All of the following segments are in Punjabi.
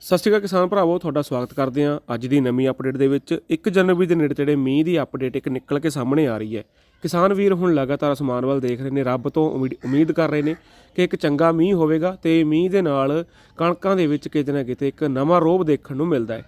ਸਤਿ ਸ਼੍ਰੀ ਅਕਾਲ ਕਿਸਾਨ ਭਰਾਵੋ, ਤੁਹਾਡਾ ਸਵਾਗਤ ਕਰਦੇ ਹਾਂ ਅੱਜ ਦੀ ਨਵੀਂ ਅਪਡੇਟ ਦੇ ਵਿੱਚ। 1 ਜਨਵਰੀ ਦੇ ਨੇੜੇ ਤੇੜੇ ਮੀਂਹ ਦੀ ਅਪਡੇਟ ਇੱਕ ਨਿਕਲ ਕੇ ਸਾਹਮਣੇ ਆ ਰਹੀ ਹੈ। ਕਿਸਾਨ ਵੀਰ ਹੁਣ ਲਗਾਤਾਰ ਅਸਮਾਨ ਵੱਲ ਦੇਖ ਰਹੇ ਨੇ, ਰੱਬ ਤੋਂ ਉਮੀਦ- ਉਮੀਦ ਕਰ ਰਹੇ ਨੇ ਕਿ ਇੱਕ ਚੰਗਾ ਮੀਂਹ ਹੋਵੇਗਾ ਤੇ ਮੀਂਹ ਦੇ ਨਾਲ ਕਣਕਾਂ ਦੇ ਵਿੱਚ ਕਿਤੇ ਨਾ ਕਿਤੇ ਇੱਕ ਨਵਾਂ ਰੋਬ ਦੇਖਣ ਨੂੰ ਮਿਲਦਾ ਹੈ।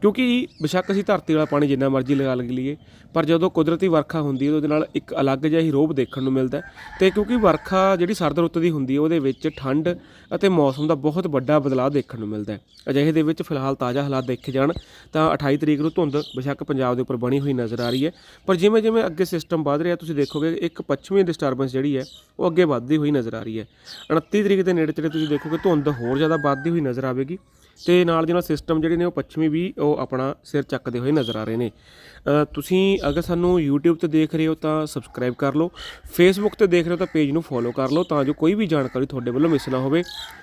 ਕਿਉਂਕਿ ਬੇਸ਼ੱਕ ਅਸੀਂ ਧਰਤੀ ਵਾਲਾ ਪਾਣੀ ਜਿੰਨਾ ਮਰਜ਼ੀ ਲਗਾ ਲਈਏ, ਪਰ ਜਦੋਂ ਕੁਦਰਤੀ ਵਰਖਾ ਹੁੰਦੀ ਹੈ ਤਾਂ ਉਹਦੇ ਨਾਲ ਇੱਕ ਅਲੱਗ ਜਿਹਾ ਹੀ ਰੋਬ ਦੇਖਣ ਨੂੰ ਮਿਲਦਾ ਹੈ। ਤੇ ਕਿਉਂਕਿ ਵਰਖਾ ਜਿਹੜੀ ਸਰਦ ਰੁੱਤ ਦੀ ਹੁੰਦੀ ਹੈ, ਉਹਦੇ ਵਿੱਚ ਠੰਡ ਅਤੇ ਮੌਸਮ ਦਾ ਬਹੁਤ ਵੱਡਾ ਬਦਲਾਅ ਦੇਖਣ ਨੂੰ ਮਿਲਦਾ ਹੈ। ਅਜਿਹੇ ਦੇ ਵਿੱਚ ਫਿਲਹਾਲ ਤਾਜ਼ਾ ਹਾਲਾਤ ਦੇਖੇ ਜਾਣ ਤਾਂ 28 ਤਰੀਕ ਨੂੰ ਧੁੰਦ ਬੇਸ਼ੱਕ ਪੰਜਾਬ ਦੇ ਉੱਪਰ ਬਣੀ ਹੋਈ ਨਜ਼ਰ ਆ ਰਹੀ ਹੈ। ਪਰ ਜਿਵੇਂ ਜਿਵੇਂ ਅੱਗੇ ਸਿਸਟਮ ਵੱਧ ਰਿਹਾ, ਤੁਸੀਂ ਦੇਖੋਗੇ ਇੱਕ ਪੱਛਮੀ ਡਿਸਟਰਬੈਂਸ ਜਿਹੜੀ ਹੈ, ਉਹ ਅੱਗੇ ਵੱਧਦੀ ਹੋਈ ਨਜ਼ਰ ਆ ਰਹੀ ਹੈ। 29 ਤਰੀਕ ਦੇ ਨੇੜੇ ਤੇੜੇ ਤੁਸੀਂ ਦੇਖੋਗੇ ਧੁੰਦ ਹੋਰ ਜ਼ਿਆਦਾ ਵੱਧਦੀ ਹੋਈ ਨਜ਼ਰ ਆਵੇਗੀ। ਤੇ ਨਾਲ ਦੀ ਨਾਲ ਸਿਸਟਮ ਜਿਹੜੇ ਨੇ ਉਹ ਪੱਛਮੀ ਵੀ ਉਹ ਆਪਣਾ ਸਿਰ ਚੱਕਦੇ ਹੋਏ ਨਜ਼ਰ ਆ ਰਹੇ ਨੇ। ਤੁਸੀਂ ਅਗਰ ਸਾਨੂੰ YouTube ਤੇ ਦੇਖ ਰਹੇ ਹੋ ਤਾਂ ਸਬਸਕ੍ਰਾਈਬ ਕਰ ਲਓ, Facebook ਤੇ ਦੇਖ ਰਹੇ ਹੋ ਤਾਂ ਪੇਜ ਨੂੰ ਫੋਲੋ ਕਰ ਲਓ ਤਾਂ ਜੋ ਕੋਈ ਵੀ ਜਾਣਕਾਰੀ ਤੁਹਾਡੇ ਵੱਲੋਂ ਮਿਸ ਨਾ ਹੋਵੇ,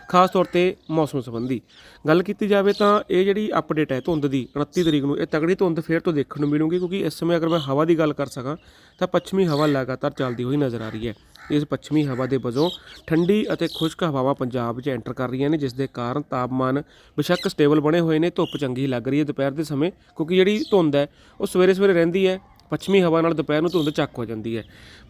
ਖਾਸ ਤੌਰ ਤੇ ਮੌਸਮ ਸੰਬੰਧੀ। ਗੱਲ ਕੀਤੀ ਜਾਵੇ ਤਾਂ ਇਹ ਜਿਹੜੀ ਅਪਡੇਟ ਹੈ ਧੁੰਦ ਦੀ 29 ਤਰੀਕ ਨੂੰ, ਇਹ ਤਗੜੀ ਧੁੰਦ ਫੇਰ ਤੋਂ ਦੇਖਣ ਨੂੰ ਮਿਲੂਗੀ ਕਿਉਂਕਿ ਇਸ ਸਮੇਂ ਅਗਰ ਮੈਂ ਹਵਾ ਦੀ ਗੱਲ ਕਰ ਸਕਾਂ ਤਾਂ ਪੱਛਮੀ ਹਵਾ ਲਗਾਤਾਰ ਚੱਲਦੀ ਹੋਈ ਨਜ਼ਰ ਆ ਰਹੀ ਹੈ। ਇਸ ਪੱਛਮੀ ਹਵਾ ਦੇ ਵਜੋਂ ਠੰਡੀ ਅਤੇ ਖੁਸ਼ਕ ਹਵਾਵਾਂ ਪੰਜਾਬ 'ਚ ਐਂਟਰ ਕਰ ਰਹੀਆਂ ਨੇ, ਜਿਸ ਦੇ ਕਾਰਨ ਤਾਪਮਾਨ ਬੇਸ਼ੱਕ ਸਟੇਬਲ ਬਣੇ ਹੋਏ ਨੇ, ਧੁੱਪ ਚੰਗੀ ਲੱਗ ਰਹੀ ਹੈ। ਦੁਪਹਿਰ ਦੇ ਸਮੇਂ ਕਿਉਂਕਿ ਜਿਹੜੀ ਧੁੰਦ ਹੈ, ਉਹ ਸਵੇਰੇ ਸਵੇਰੇ ਰਹਿੰਦੀ ਹੈ। ਪੱਛਮੀ ਹਵਾ ਨਾਲ ਦੁਪਹਿਰ ਨੂੰ ਧੁੰਦ ਚੱਕ ਹੋ ਜਾਂਦੀ ਹੈ।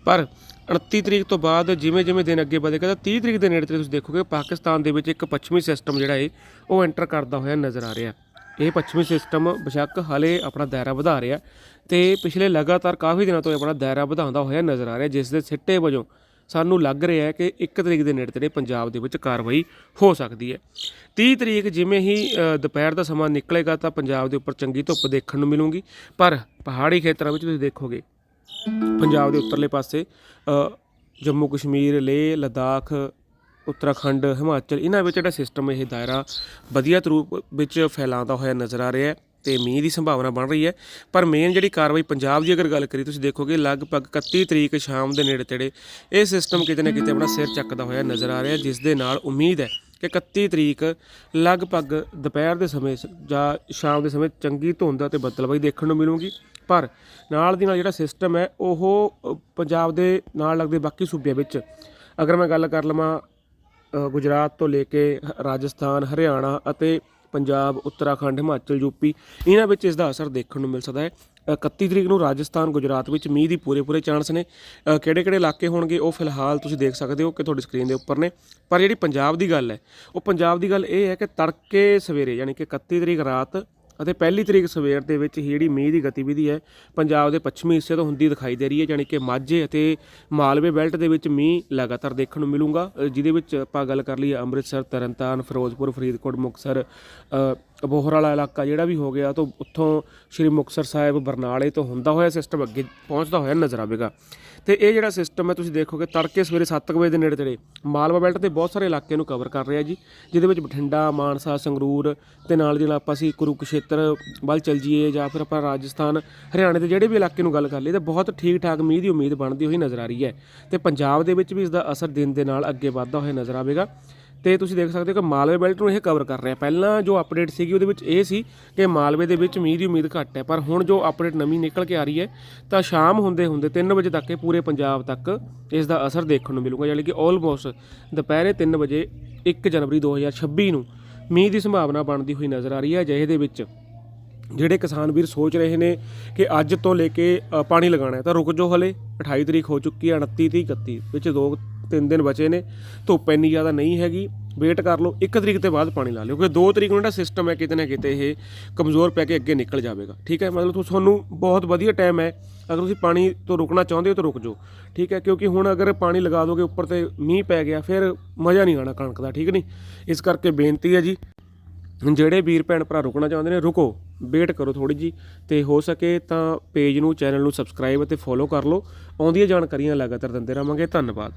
ਪਰ 29 ਤਰੀਕ ਤੋਂ ਬਾਅਦ ਜਿਵੇਂ ਜਿਵੇਂ ਦਿਨ ਅੱਗੇ ਵਧੇਗਾ, ਤਾਂ 30 ਤਰੀਕ ਦੇ ਨੇੜੇ ਤੇ ਤੁਸੀਂ ਦੇਖੋਗੇ, ਪਾਕਿਸਤਾਨ ਦੇ ਵਿੱਚ ਇੱਕ ਪੱਛਮੀ ਸਿਸਟਮ ਜਿਹੜਾ ਹੈ ਉਹ ਐਂਟਰ ਕਰਦਾ ਹੋਇਆ ਨਜ਼ਰ ਆ ਰਿਹਾ। ਇਹ ਪੱਛਮੀ ਸਿਸਟਮ ਬੇਸ਼ੱਕ ਹਾਲੇ ਆਪਣਾ ਦਾਇਰਾ ਵਧਾ ਰਿਹਾ ਤੇ ਪਿਛਲੇ ਲਗਾਤਾਰ ਕਾਫੀ ਦਿਨਾਂ ਤੋਂ ਇਹ ਆਪਣਾ ਦਾਇਰਾ ਵਧਾਉਂਦਾ ਹੋਇਆ ਨਜ਼ਰ ਆ ਰਿਹਾ, ਜਿਸ ਦੇ ਸਿੱਟੇ ਵਜੋਂ ਸਾਨੂੰ ਲੱਗ ਰਿਹਾ ਹੈ ਕਿ 1 ਤਰੀਕ ਦੇ ਨੇੜੇ ਤੇੜੇ ਪੰਜਾਬ ਦੇ ਵਿੱਚ ਕਾਰਵਾਈ ਹੋ ਸਕਦੀ ਹੈ। 30 ਤਰੀਕ ਜਿਵੇਂ ਹੀ ਦੁਪਹਿਰ ਦਾ ਸਮਾਂ ਨਿਕਲੇਗਾ ਤਾਂ ਪੰਜਾਬ ਦੇ ਉੱਪਰ ਚੰਗੀ ਧੁੱਪ ਦੇਖਣ ਨੂੰ ਮਿਲੂਗੀ। ਪਰ ਪਹਾੜੀ ਖੇਤਰਾਂ ਵਿੱਚ ਤੁਸੀਂ ਦੇਖੋਗੇ, ਪੰਜਾਬ ਦੇ ਉੱਤਰਲੇ ਪਾਸੇ ਜੰਮੂ ਕਸ਼ਮੀਰ, ਲੇਹ, ਲਦਾਖ, ਉੱਤਰਾਖੰਡ, ਹਿਮਾਚਲ, ਇਹਨਾਂ ਵਿੱਚ ਜਿਹੜਾ ਸਿਸਟਮ ਇਹ ਦਾਇਰਾ ਵਧੀਆ ਤਰੂਪ ਵਿੱਚ ਫੈਲਾਉਂਦਾ ਹੋਇਆ ਨਜ਼ਰ ਆ ਰਿਹਾ ਹੈ। ਤੇ ਮੀਂਹ ਦੀ ਸੰਭਾਵਨਾ ਬਣ ਰਹੀ ਹੈ। ਪਰ ਮੇਨ ਜਿਹੜੀ ਕਾਰਵਾਈ ਪੰਜਾਬ ਦੀ ਅਗਰ ਗੱਲ ਕਰੀ ਤੁਸੀਂ ਦੇਖੋਗੇ ਲਗਭਗ 31 ਤਰੀਕ ਸ਼ਾਮ ਦੇ ਨੇੜੇ ਤੇੜੇ ਇਹ ਸਿਸਟਮ ਕਿਤੇ ਨਾ ਕਿਤੇ ਆਪਣਾ ਸਿਰ ਚੱਕਦਾ ਹੋਇਆ ਨਜ਼ਰ ਆ ਰਿਹਾ, ਜਿਸ ਦੇ ਨਾਲ ਉਮੀਦ ਹੈ ਕਿ 31 ਤਰੀਕ ਲਗਭਗ ਦੁਪਹਿਰ ਦੇ ਸਮੇਂ ਸ- ਜਾਂ ਸ਼ਾਮ ਦੇ ਸਮੇਂ ਚੰਗੀ ਧੁੰਦ ਅਤੇ ਬੱਦਲਬਾਈ ਦੇਖਣ ਨੂੰ ਮਿਲੂਗੀ। ਪਰ ਨਾਲ ਦੀ ਨਾਲ ਜਿਹੜਾ ਸਿਸਟਮ ਹੈ, ਉਹ ਪੰਜਾਬ ਦੇ ਨਾਲ ਲੱਗਦੇ ਬਾਕੀ ਸੂਬਿਆਂ ਵਿੱਚ, ਅਗਰ ਮੈਂ ਗੱਲ ਕਰ ਲਵਾਂ ਗੁਜਰਾਤ ਤੋਂ ਲੈ ਕੇ ਹ- ਰਾਜਸਥਾਨ, ਹਰਿਆਣਾ ਅਤੇ ਪੰਜਾਬ ਉੱਤਰਾਖੰਡ ਹਿਮਾਚਲ ਯੂਪੀ ਇਹਨਾਂ ਵਿੱਚ ਇਸ ਦਾ ਅਸਰ ਦੇਖਣ ਨੂੰ ਮਿਲ ਸਕਦਾ ਹੈ। ਅ, 31 ਤਰੀਕ ਨੂੰ ਰਾਜਸਥਾਨ ਗੁਜਰਾਤ ਵਿੱਚ ਮੀਂਹ ਦੀ ਪੂਰੇ ਪੂਰੇ ਚਾਂਸ ਨੇ। ਕਿਹੜੇ ਕਿਹੜੇ ਇਲਾਕੇ ਹੋਣਗੇ ਉਹ ਫਿਲਹਾਲ ਤੁਸੀਂ ਦੇਖ ਸਕਦੇ ਹੋ ਕਿ ਤੁਹਾਡੀ ਸਕਰੀਨ ਦੇ ਉੱਪਰ ਨੇ। ਪਰ ਜਿਹੜੀ ਪੰਜਾਬ ਦੀ ਗੱਲ ਹੈ ਉਹ ਪੰਜਾਬ ਦੀ ਗੱਲ ਇਹ ਹੈ ਕਿ ਤੜਕੇ ਸਵੇਰੇ ਯਾਨੀ ਕਿ 31 ਤਰੀਕ ਰਾਤ ਅਤੇ ਪਹਿਲੀ ਤਰੀਕ ਸਵੇਰ ਦੇ ਵਿੱਚ ਹੀ ਜਿਹੜੀ ਮੀਂਹ ਦੀ ਗਤੀਵਿਧੀ ਹੈ, ਪੰਜਾਬ ਦੇ ਪੱਛਮੀ ਹਿੱਸੇ ਤੋਂ ਹੁੰਦੀ ਦਿਖਾਈ ਦੇ ਰਹੀ ਹੈ ਯਾਨੀ ਕਿ ਮਾਝੇ ਅਤੇ ਮਾਲਵੇ ਬੈਲਟ ਦੇ ਵਿੱਚ ਮੀਂਹ ਲਗਾਤਾਰ ਦੇਖਣ ਨੂੰ ਮਿਲੂਗਾ। ਜਿਹਦੇ ਵਿੱਚ ਆਪਾਂ ਗੱਲ ਕਰ ਲਈਏ ਅੰਮ੍ਰਿਤਸਰ, ਤਰਨਤਾਰਨ, ਫਿਰੋਜ਼ਪੁਰ, ਫਰੀਦਕੋਟ, ਮੁਕਤਸਰ ਅਬੋਹਰ ਵਾਲਾ ਇਲਾਕਾ ਜਿਹੜਾ ਵੀ ਹੋ ਗਿਆ ਤੋਂ ਉੱਥੋਂ ਸ਼੍ਰੀ ਮੁਕਤਸਰ ਸਾਹਿਬ ਬਰਨਾਲੇ ਤੋਂ ਹੁੰਦਾ ਹੋਇਆ ਸਿਸਟਮ ਅੱਗੇ ਪਹੁੰਚਦਾ ਹੋਇਆ ਨਜ਼ਰ ਆਵੇਗਾ। ਤੇ ਇਹ ਜਿਹੜਾ ਸਿਸਟਮ ਹੈ, ਤੁਸੀਂ ਦੇਖੋਗੇ ਤੜਕੇ ਸਵੇਰੇ 7 ਵਜੇ ਦੇ ਨੇੜੇ ਤੇੜੇ ਮਾਲਵਾ ਬੈਲਟ ਦੇ ਬਹੁਤ ਸਾਰੇ ਇਲਾਕੇ ਨੂੰ ਕਵਰ ਕਰ ਰਿਹਾ ਜੀ, ਜਿਹਦੇ ਵਿੱਚ ਬਠਿੰਡਾ, ਮਾਨਸਾ, ਸੰਗਰੂਰ ਤੇ ਨਾਲ ਦੀ ਨਾਲ ਆਪਾਂ ਅਸੀਂ ਕੁਰੂਕਸ਼ੇਤਰ ਵੱਲ ਚੱਲ ਜੀਏ ਜਾਂ ਫਿਰ ਆਪਾਂ ਰਾਜਸਥਾਨ, ਹਰਿਆਣੇ ਦੇ ਜਿਹੜੇ ਵੀ ਇਲਾਕੇ ਨੂੰ ਗੱਲ ਕਰ ਲਈਏ ਤਾਂ ਬਹੁਤ ਠੀਕ ਠਾਕ ਮੀਂਹ ਦੀ ਉਮੀਦ ਬਣਦੀ ਹੋਈ ਨਜ਼ਰ ਆ ਰਹੀ ਹੈ। ਤੇ ਪੰਜਾਬ ਦੇ ਵਿੱਚ ਵੀ ਇਸ ਦਾ ਅਸਰ ਦਿਨ ਦੇ ਨਾਲ ਅੱਗੇ ਵੱਧਦਾ ਹੋਇਆ ਨਜ਼ਰ ਆਵੇਗਾ। ਤੇ ਤੁਸੀਂ ਦੇਖ ਸਕਦੇ ਹੋ ਕਿ ਮਾਲਵੇ ਬੈਲਟ ਨੂੰ ਇਹ ਕਵਰ ਕਰ ਰਿਹਾ। ਪਹਿਲਾਂ ਜੋ ਅਪਡੇਟ ਸੀਗੀ ਉਹਦੇ ਵਿੱਚ ਇਹ ਸੀ ਕਿ ਮਾਲਵੇ ਦੇ ਵਿੱਚ ਮੀਂਹ ਦੀ ਉਮੀਦ ਘੱਟ ਹੈ। ਪਰ ਹੁਣ ਜੋ ਅਪਡੇਟ ਨਵੀਂ ਨਿਕਲ ਕੇ ਆ ਰਹੀ ਹੈ, ਤਾਂ ਸ਼ਾਮ ਹੁੰਦੇ ਹੁੰਦੇ 3 ਵਜੇ ਤੱਕ ਇਹ ਪੂਰੇ ਪੰਜਾਬ ਤੱਕ ਇਸ ਦਾ ਅਸਰ ਦੇਖਣ ਨੂੰ ਮਿਲੂਗਾ। ਯਾਨੀ ਕਿ ਆਲਮੋਸਟ ਦੁਪਹਿਰੇ 3 ਵਜੇ 1 ਜਨਵਰੀ 2026 ਨੂੰ ਮੀਂਹ ਦੀ ਸੰਭਾਵਨਾ ਬਣਦੀ ਹੋਈ ਨਜ਼ਰ ਆ ਰਹੀ ਹੈ। ਜਿਹੇ ਦੇ ਵਿੱਚ ਜਿਹੜੇ ਕਿਸਾਨ ਵੀਰ ਸੋਚ ਰਹੇ ਨੇ ਕਿ ਅੱਜ ਤੋਂ ਲੈ ਕੇ ਪਾਣੀ ਲਗਾਉਣਾ ਹੈ, ਤਾਂ ਰੁਕ ਜਾਓ ਹਲੇ। 28 ਤਰੀਕ ਹੋ ਚੁੱਕੀ ਹੈ 29 30 31 ਵਿੱਚ ਦੋ ਤਿੰਨ ਦਿਨ ਬਚੇ ਨੇ, ਧੁੱਪ ਇੰਨੀ ਜ਼ਿਆਦਾ ਨਹੀਂ ਹੈਗੀ ਵੇਟ ਕਰ ਲਓ 1 ਤਰੀਕ ਤੋਂ ਬਾਅਦ ਪਾਣੀ ਲਾ ਲਿਓ, ਕਿਉਂਕਿ 2 ਤਰੀਕ ਨੂੰ ਜਿਹੜਾ ਸਿਸਟਮ ਹੈ ਕਿਤੇ ਨਾ ਕਿਤੇ ਇਹ ਕਮਜ਼ੋਰ ਪੈ ਕੇ ਅੱਗੇ ਨਿਕਲ ਜਾਵੇਗਾ, ਠੀਕ ਹੈ? ਮਤਲਬ ਤੁਹਾਨੂੰ ਬਹੁਤ ਵਧੀਆ ਟਾਈਮ ਹੈ, ਅਗਰ ਤੁਸੀਂ ਪਾਣੀ ਤੋਂ ਰੁਕਣਾ ਚਾਹੁੰਦੇ ਹੋ ਤਾਂ ਰੁਕ ਜਾਓ, ਠੀਕ ਹੈ? ਕਿਉਂਕਿ ਹੁਣ ਅਗਰ ਪਾਣੀ ਲਗਾ ਦੋਗੇ, ਉੱਪਰ ਤੇ ਮੀਂਹ ਪੈ ਗਿਆ, ਫਿਰ ਮਜ਼ਾ ਨਹੀਂ ਆਣਾ ਕਣਕ ਦਾ, ਠੀਕ ਨਹੀਂ? ਇਸ ਕਰਕੇ ਬੇਨਤੀ ਹੈ ਜੀ, ਜਿਹੜੇ ਵੀਰ ਭੈਣ ਭਰਾ ਰੁਕਣਾ ਚਾਹੁੰਦੇ ਨੇ, ਰੁਕੋ ਵੇਟ ਕਰੋ ਥੋੜੀ ਜੀ ਤੇ ਹੋ ਸਕੇ ਤਾਂ ਪੇਜ ਨੂੰ ਚੈਨਲ ਨੂੰ ਸਬਸਕ੍ਰਾਈਬ ਅਤੇ ਫੋਲੋ ਕਰ ਲਓ, ਆਉਂਦੀਆਂ ਜਾਣਕਾਰੀਆਂ ਲਗਾਤਾਰ ਦਿੰਦੇ ਰਹਾਂਗੇ, ਧੰਨਵਾਦ।